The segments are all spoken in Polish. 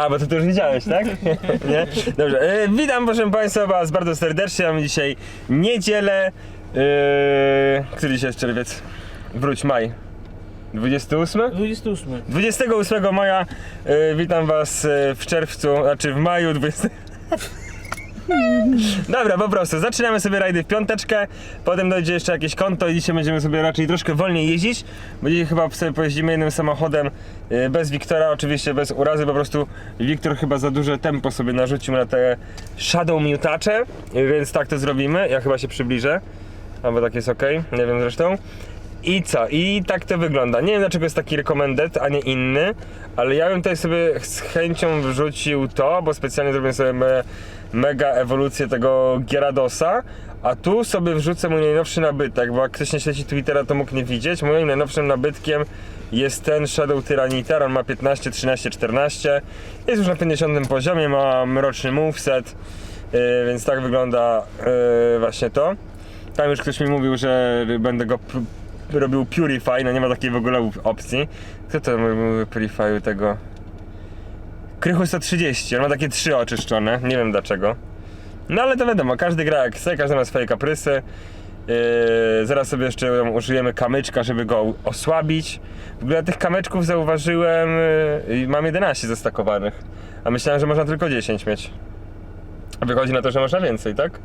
A, bo to ty już widziałeś, tak? Nie? Dobrze. E, witam proszę Państwa Was bardzo serdecznie. Mamy dzisiaj niedzielę. E, który dzisiaj jest czerwiec? Wróć, maj. 28? 28. 28 maja e, witam Was e, w czerwcu, znaczy w maju 20. Dobra, po prostu zaczynamy sobie rajdy w piąteczkę, potem dojdzie jeszcze jakieś konto i dzisiaj będziemy sobie raczej troszkę wolniej jeździć, dzisiaj chyba sobie pojeździmy jednym samochodem e, bez Wiktora, oczywiście bez urazy, po prostu Wiktor chyba za duże tempo sobie narzucił na te shadow miutacze, więc tak to zrobimy, ja chyba się przybliżę, albo tak jest ok, nie wiem zresztą. I co? I tak to wygląda. Nie wiem dlaczego jest taki rekomendat, a nie inny, ale ja bym tutaj sobie z chęcią wrzucił to, bo specjalnie zrobię sobie me, mega ewolucję tego Gyaradosa, a tu sobie wrzucę mój najnowszy nabytek, bo jak ktoś nie śledzi Twittera, to mógł nie widzieć. Moim najnowszym nabytkiem jest ten Shadow Tyranitar, on ma 15, 13, 14. Jest już na 50 poziomie, ma mroczny moveset, yy, więc tak wygląda yy, właśnie to. Tam już ktoś mi mówił, że będę go robił Purify, no nie ma takiej w ogóle opcji. Kto to mówił Purify tego? Krychu 130, on ma takie trzy oczyszczone, nie wiem dlaczego. No ale to wiadomo, każdy gra jak chce, każdy ma swoje kaprysy. Yy, zaraz sobie jeszcze użyjemy kamyczka, żeby go osłabić. W ogóle tych kamyczków zauważyłem, yy, mam 11 zestakowanych, a myślałem, że można tylko 10 mieć. Wychodzi na to, że można więcej, tak?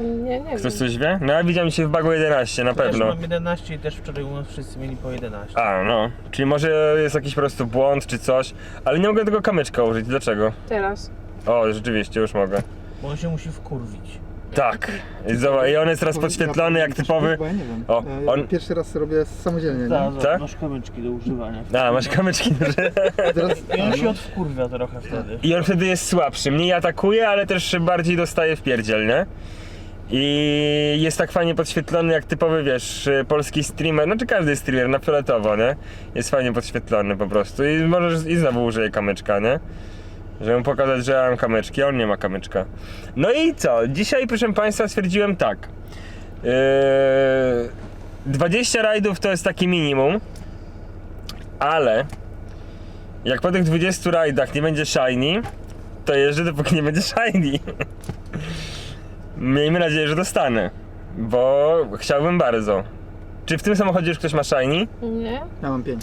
Nie, nie Ktoś wiem. coś wie? No ja widziałem dzisiaj w bagu 11, na Też pewno. mam 11 i też wczoraj u nas wszyscy mieli po 11. A, no. Czyli może jest jakiś po prostu błąd czy coś, ale nie mogę tego kamyczka użyć. Dlaczego? Teraz. O, rzeczywiście, już mogę. Bo on się musi wkurwić. Tak. I, zobacz, i on jest teraz podświetlony jak typowy. Bo ja nie wiem. O, ja on- Pierwszy raz robię samodzielnie, Tak, nie? Tak? masz kamyczki do używania. A, masz kamyczki. Teraz, I on się odwkurwia trochę wtedy. I on wtedy jest słabszy. Mniej atakuje, ale też bardziej dostaje w pierdziel, nie? I jest tak fajnie podświetlony jak typowy, wiesz, polski streamer, znaczy każdy streamer na fioletowo, nie? Jest fajnie podświetlony po prostu i możesz, i znowu użyję kamyczka, nie? Żeby mu pokazać, że ja mam kamyczki, a on nie ma kamyczka. No i co? Dzisiaj, proszę Państwa, stwierdziłem tak. Yy, 20 rajdów to jest taki minimum, ale jak po tych 20 rajdach nie będzie shiny, to jeżdżę dopóki nie będzie shiny. Miejmy nadzieję, że dostanę, bo chciałbym bardzo. Czy w tym samochodzie już ktoś ma shiny? Nie? ja mam pięć.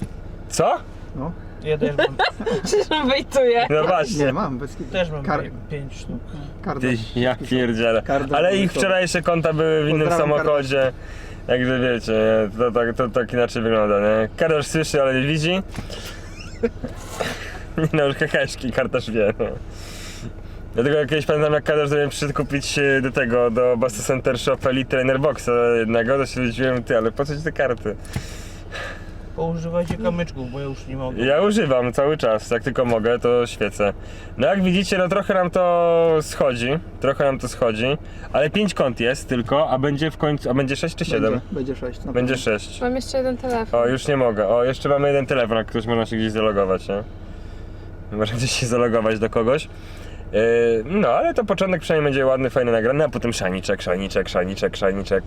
Co? No. Ja też mam, Przecież wejtuję. No właśnie. Nie, mam, bez kitu. też mam Kar, 5 sztuk. karda. Ty, ja pierdzielę. Karda Ale ich wczorajsze konta były w innym Pozdrawiam, samochodzie. Także wiecie, to, tak, to tak inaczej wygląda, nie? Kardasz słyszy, ale nie widzi. Nie no, już heheszki, kartaż wie, no. Dlatego jak kiedyś pamiętam jak Kardasz sobie przyszedł kupić e, do tego, do Basta Center Shop Elite Trainer Boxa jednego, to się ty, ale po co ci te karty? Poużywajcie kamyczków, bo ja już nie mogę. Ja używam cały czas, jak tylko mogę, to świecę. No jak widzicie, no trochę nam to schodzi, trochę nam to schodzi, ale 5 kont jest tylko, a będzie w końcu, a będzie 6 czy 7? Będzie, będzie sześć. na Będzie pewno. 6. Mam jeszcze jeden telefon. O, już nie mogę. O, jeszcze mamy jeden telefon, na który można się gdzieś zalogować, nie? Można gdzieś się zalogować do kogoś. Yy, no, ale to początek przynajmniej będzie ładny, fajny, nagrany, a potem szaniczek, szaniczek, szaniczek, szaniczek.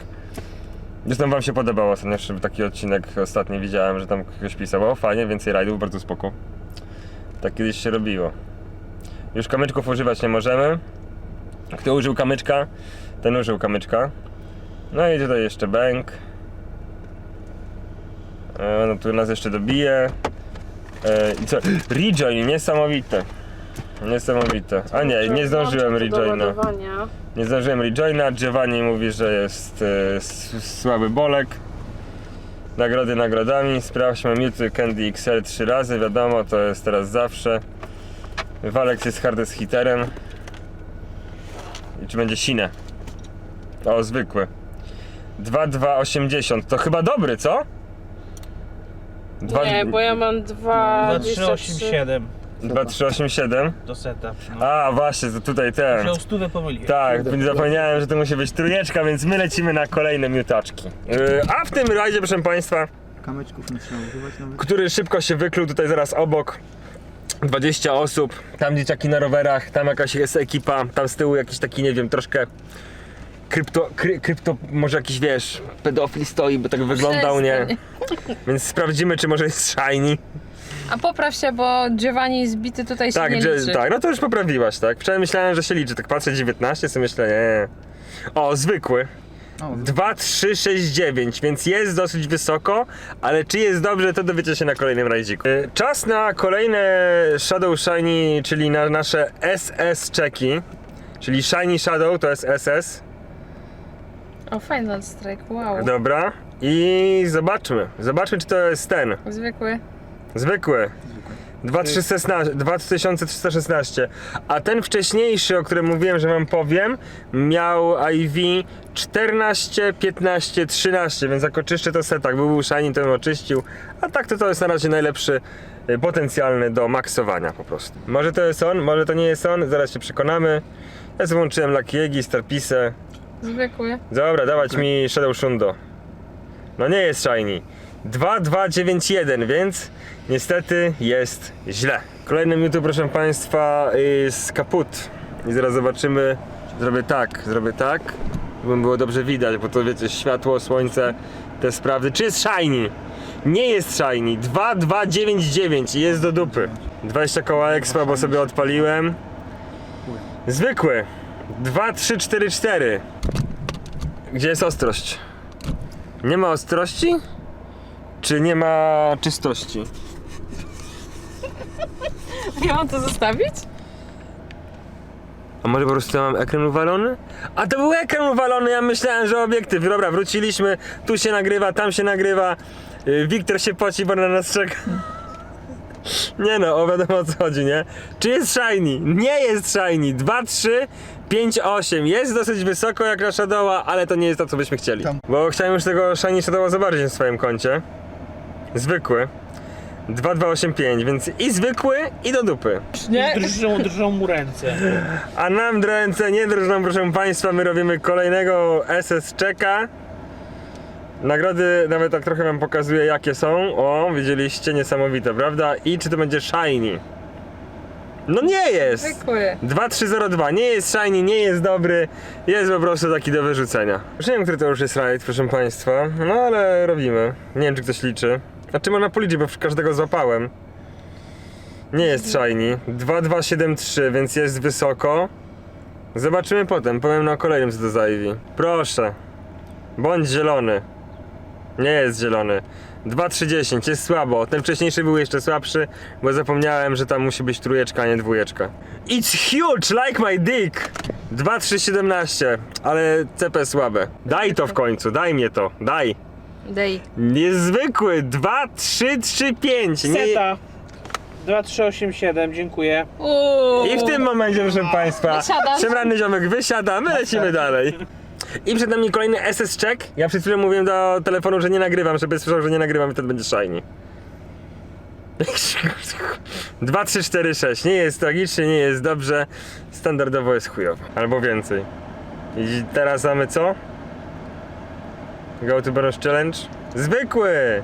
Zresztą wam się podobało ostatnio, taki odcinek ostatni widziałem, że tam ktoś pisał, o fajnie, więcej rajdów, bardzo spoko. Tak kiedyś się robiło. Już kamyczków używać nie możemy. Kto użył kamyczka, ten użył kamyczka. No i tutaj jeszcze bęk. E, no tu nas jeszcze dobije. E, I co? Rejoin, niesamowite. Niesamowite. A nie, nie zdążyłem rejoina. Nie zdążyłem rejoina. Giovanni mówi, że jest e, s- słaby bolek. Nagrody nagrodami. Sprawdźmy Mewtwo Candy XL trzy razy. Wiadomo, to jest teraz zawsze. Walex jest hardest hiterem. I czy będzie sine? O, zwykły. 2280. To chyba dobry, co? Dwa- Nie, bo ja mam dwa... 2387 2387. do seta. No. A, właśnie, to tutaj ten. Się o stówę pomyliłem. Tak, zapomniałem, że to musi być trójeczka, więc my lecimy na kolejne miutaczki. Yy, a w tym razie, proszę Państwa, Kamyczków nie trzeba używać nawet. który szybko się wykluł tutaj zaraz obok. 20 osób, tam dzieciaki na rowerach, tam jakaś jest ekipa, tam z tyłu jakiś taki, nie wiem, troszkę krypto, kry, krypto może jakiś, wiesz, pedofil stoi, bo tak wyglądał, nie? Więc sprawdzimy, czy może jest shiny. A popraw się, bo Giovanni zbity tutaj się Tak, nie liczy. tak, no to już poprawiłaś, tak? Wczoraj myślałem, że się liczy, tak patrzę 19, sobie myślę, nie. O, zwykły. O, 2, 3, 6, 9, więc jest dosyć wysoko, ale czy jest dobrze, to dowiecie się na kolejnym rajdziku. Y, Czas na kolejne Shadow Shiny, czyli na nasze SS czeki. Czyli Shiny Shadow to jest SS. O, Final Strike, wow. Dobra. I zobaczmy. Zobaczmy, czy to jest ten. Zwykły. Zwykły. 2316 2316. A ten wcześniejszy, o którym mówiłem, że wam powiem, miał IV 14, 15, 13, więc jak oczyszczę to setak, był shiny, to bym oczyścił. A tak to to jest na razie najlepszy y, potencjalny do maksowania po prostu. Może to jest on, może to nie jest on, zaraz się przekonamy. Ja złączyłem Lakiegi, Starpisę. Zwykły. Dobra, dawać mi Shadow Shundo. No nie jest shiny. 2291, więc niestety jest źle. Kolejny YouTube, proszę Państwa, jest kaput. I zaraz zobaczymy. Zrobię tak, zrobię tak, żeby było dobrze widać, bo to wiecie, światło, słońce, te sprawy. Czy jest shiny? Nie jest shiny. 2299 i jest do dupy. 20 koła expa, bo sobie odpaliłem. Zwykły. 2344. Gdzie jest ostrość? Nie ma ostrości? Czy nie ma czystości? Ja mam to zostawić? A może po prostu mam ekran uwalony? A to był ekran uwalony, ja myślałem, że obiektyw. Dobra, wróciliśmy, tu się nagrywa, tam się nagrywa. Yy, Wiktor się poci, bo na nas czeka. Nie no, o wiadomo o co chodzi, nie? Czy jest shiny? Nie jest shiny. 2, 3, 5, 8. Jest dosyć wysoko jak na Shadowa, ale to nie jest to, co byśmy chcieli. Tam. Bo chciałem już tego shiny Shadowa zobaczyć na swoim koncie. Zwykły. 2285, więc i zwykły, i do dupy. Nie. Drżą, drżą mu ręce. A nam ręce nie drżą, proszę Państwa, my robimy kolejnego SS czeka. Nagrody nawet tak trochę Wam pokazuję jakie są. O, widzieliście, niesamowite, prawda? I czy to będzie shiny? No nie jest! Zwykły. 2302, nie jest shiny, nie jest dobry, jest po prostu taki do wyrzucenia. Już nie wiem, który to już jest raid, proszę Państwa, no ale robimy. Nie wiem, czy ktoś liczy. A czy można policzyć, bo każdego złapałem. Nie jest shiny. 2273, więc jest wysoko. Zobaczymy potem, powiem na kolejnym co to za. Proszę. Bądź zielony. Nie jest zielony. 2310 jest słabo. Ten wcześniejszy był jeszcze słabszy, bo zapomniałem, że tam musi być trójeczka, a nie dwójeczka. It's huge, like my dick! 2317, ale CP słabe. Daj to w końcu, daj mnie to, daj. Dej. Jest zwykły, 2335. Nie... Seta. 2387, dziękuję. Uuu. I w tym momencie, proszę Państwa, Wysiadam. szemrany ziomek wysiada, my lecimy dalej. I przed nami kolejny SS check. Ja przed chwilą mówiłem do telefonu, że nie nagrywam, żeby słyszał, że nie nagrywam i wtedy będzie shiny. 2, 3, 4, 6. Nie jest tragicznie, nie jest dobrze. Standardowo jest chujowo. Albo więcej. I teraz mamy co? Go to Bonus Challenge. Zwykły!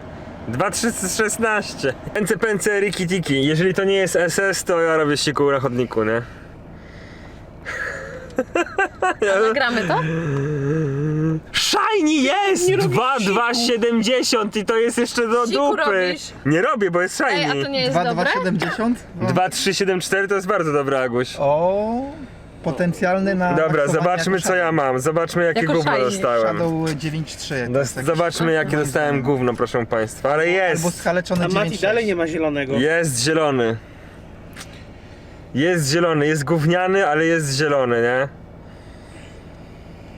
2316. Pęce, pęce, riki tiki. Jeżeli to nie jest SS, to ja robię siku na chodniku, nie? A nagramy to? Shiny jest! 2270 i to jest jeszcze do Siku dupy. robisz? Nie robię, bo jest Ej, a to shiny. nie jest dobre? 2270? 2374 to jest bardzo dobra, Aguś. O, potencjalny na. Dobra, zobaczmy jako co ja mam. Zobaczmy jakie Jako gówno dostałem. Shadow 9.3. jak to No, zobaczmy jakie dostałem gówno, proszę państwa. Ale Albo jest! skaleczony A Mati 9.6. dalej nie ma zielonego. Jest zielony. Jest zielony, jest gówniany, ale jest zielony, nie?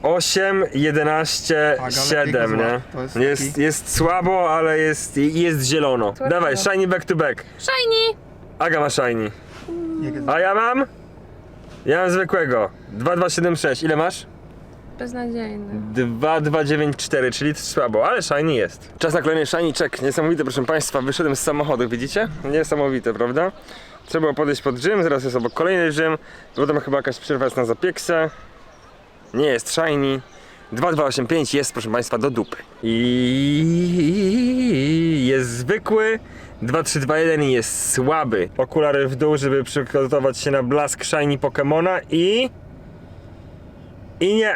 8, 11, Tak, ale 7, jego nie? To jest Jest, taki- jest słabo, ale jest, jest zielono. Dawaj, chyba. shiny back to back. Shiny. Aga ma shiny. Jak jest- A ja mam? Ja mam zwykłego. 2276. Ile masz? Beznadziejny. 2294, czyli słabo, ale shiny jest. Czas na kolejny shiny check. Niesamowite, proszę Państwa. Wyszedłem z samochodu, widzicie? Niesamowite, prawda? Trzeba było podejść pod gym, zaraz jest obok kolejny gym. Potem chyba jakaś przerwa jest na zapieksę. Nie jest shiny. 2285 jest, proszę Państwa, do dupy. I jest zwykły. 2321 jest słaby. Okulary w dół, żeby przygotować się na blask shiny Pokemona i... I nie.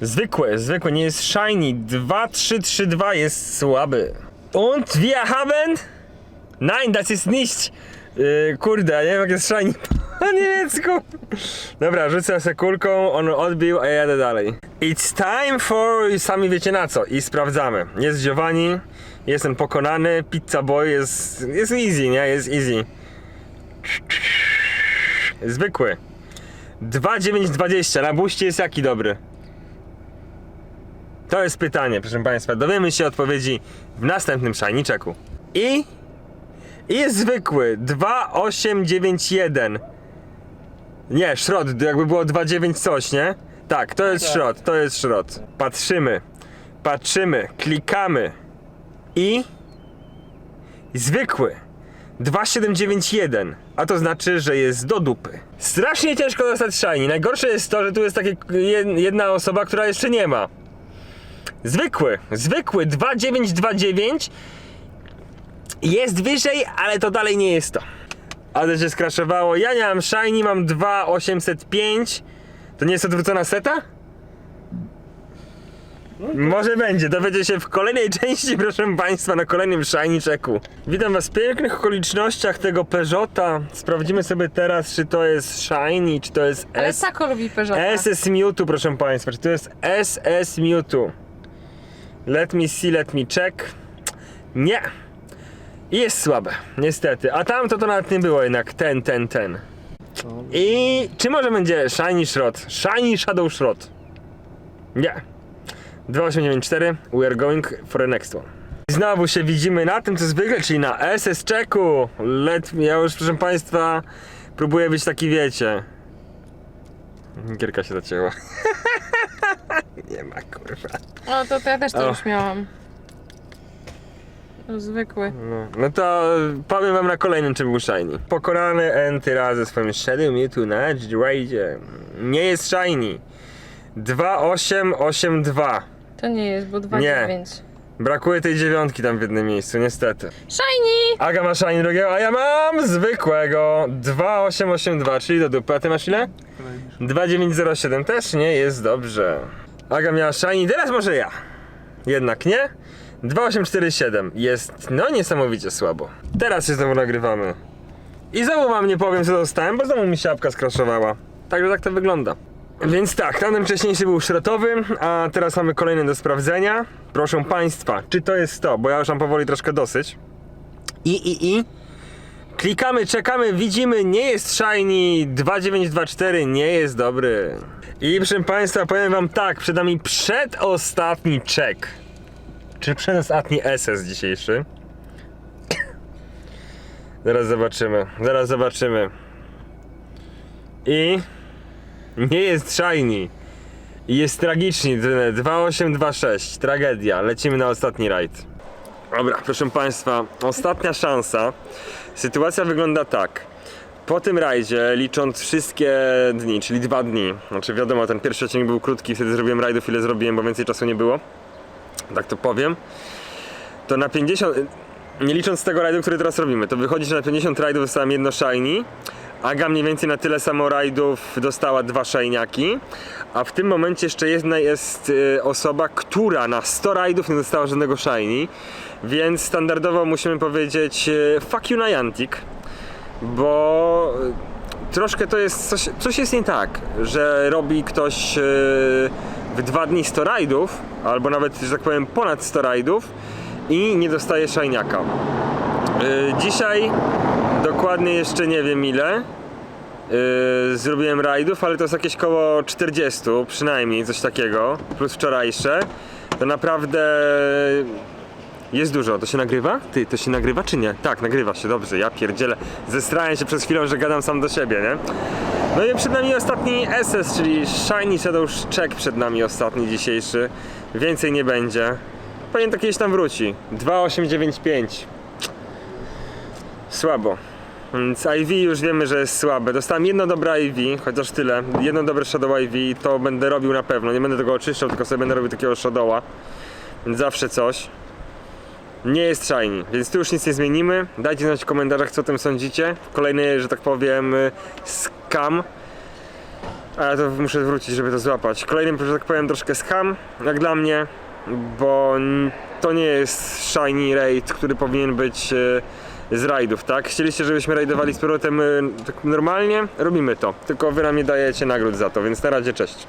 Zwykłe, zwykłe, nie jest shiny. 2, 3, 3, 2 jest słaby. Und wir haben Nein, das ist nicht. Yy, kurde, ja nie wiem jak jest shiny po niemiecku. Dobra, rzucę se kulką, on odbił, a ja jadę dalej. It's time for... sami wiecie na co i sprawdzamy. Jest Giovanni, jestem pokonany, Pizza Boy jest... jest easy, nie? Jest easy. Zwykły. 2,920 na buście jest jaki dobry? To jest pytanie, proszę Państwa. Dowiemy się odpowiedzi w następnym szajniczeku. I... I jest zwykły. 2,891. Nie, szrot, jakby było 2,9 coś, nie? Tak, to jest szrot, to jest szrot. Patrzymy, patrzymy, klikamy. I... Zwykły. 2791, a to znaczy, że jest do dupy. Strasznie ciężko dostać shiny. Najgorsze jest to, że tu jest takie jed- jedna osoba, która jeszcze nie ma. Zwykły, zwykły 2929 jest wyżej, ale to dalej nie jest to. Ale się skraszowało. Ja nie mam shiny, mam 2805. To nie jest odwrócona seta? Może będzie, dowiecie się w kolejnej części, proszę Państwa, na kolejnym Shiny Checku. Witam Was w pięknych okolicznościach tego Peugeota. Sprawdzimy sobie teraz, czy to jest Shiny, czy to jest Ale S... Sako lubi Peugeota. SS Mewtwo, proszę Państwa, czy to jest SS Mewtwo? Let me see, let me check. Nie. Jest słabe, niestety. A tamto to nawet nie było jednak ten, ten, ten. I czy może będzie Shiny Shroud? Shiny Shadow Shroud. Nie. 2894, we are going for the next one. I Znowu się widzimy na tym, co zwykle, czyli na SS checku. Let me, ja już, proszę Państwa, próbuję być taki, wiecie. Gierka się zacięła. Nie ma, kurwa. O, to, to ja też to O. już miałam. Zwykły. No, no to powiem wam na kolejnym, czy był Shiny. Pokonany Enty raz ze swoim Shadow Mewtwo na Raidzie. Nie jest Shiny. 2882. To nie jest, bo 2,9. Nie. Brakuje tej dziewiątki tam w jednym miejscu, niestety. Shiny! Aga ma Shiny drugiego, a ja mam zwykłego 2882, czyli do dupy. A ty masz ile? 2907 też nie jest dobrze. Aga miała Shiny, teraz może ja. Jednak nie. 2847 jest no niesamowicie słabo. Teraz się znowu nagrywamy. I znowu wam nie powiem co dostałem, bo znowu mi się apka skraszowała. Także tak to wygląda. Więc tak, tamten wcześniejszy był szrotowy, a teraz mamy kolejny do sprawdzenia. Proszę Państwa, czy to jest to, bo ja już mam powoli troszkę dosyć. I, i, i. Klikamy, czekamy, widzimy, nie jest shiny 2924, nie jest dobry. I proszę Państwa, powiem Wam tak, przed nami przedostatni check. Czy przedostatni SS dzisiejszy? Zaraz zobaczymy, zaraz zobaczymy. I nie jest shiny. I jest tragicznie, 2826, tragedia. Lecimy na ostatni rajd. Dobra, proszę Państwa, ostatnia szansa. Sytuacja wygląda tak. Po tym rajdzie, licząc wszystkie dni, czyli dwa dni, znaczy wiadomo, ten pierwszy odcinek był krótki, wtedy zrobiłem rajdów ile zrobiłem, bo więcej czasu nie było. Tak to powiem. To na 50, nie licząc tego rajdu, który teraz robimy, to wychodzi, że na 50 rajdów dostałem jedno shiny. Aga mniej więcej na tyle samo rajdów dostała dwa shiniaki, a w tym momencie jeszcze jedna jest y, osoba, która na 100 rajdów nie dostała żadnego shiny, więc standardowo musimy powiedzieć y, fuck you Niantic, bo y, troszkę to jest, coś, coś jest nie tak, że robi ktoś w dwa dni 100 rajdów, albo nawet, że tak powiem, ponad 100 rajdów i nie dostaje shiniaka. Y, Dzisiaj dokładnie jeszcze nie wiem ile. Yy, zrobiłem rajdów, ale to jest jakieś koło 40, przynajmniej coś takiego, plus wczorajsze. To naprawdę jest dużo. To się nagrywa? Ty, to się nagrywa czy nie? Tak, nagrywa się, dobrze, ja pierdzielę. Zestrałem się przez chwilę, że gadam sam do siebie, nie? No i przed nami ostatni SS, czyli Shiny Shadow Check przed nami ostatni dzisiejszy. Więcej nie będzie. Pewnie to kiedyś tam wróci. 2895. Słabo. Więc IV już wiemy, że jest słabe. Dostałem jedno dobre IV, chociaż tyle. Jedno dobre Shadow IV to będę robił na pewno. Nie będę tego oczyszczał, tylko sobie będę robił takiego Shadowa. Więc zawsze coś. Nie jest shiny, więc tu już nic nie zmienimy. Dajcie znać w komentarzach, co o tym sądzicie. Kolejny, że tak powiem, y, scam. A ja to muszę wrócić, żeby to złapać. Kolejny, że tak powiem, troszkę scam, jak dla mnie, bo to nie jest shiny raid, który powinien być y, z rajdów, tak? Chcieliście, żebyśmy rajdowali z powrotem y, tak normalnie? Robimy to, tylko wy nam nie dajecie nagród za to, więc na razie cześć.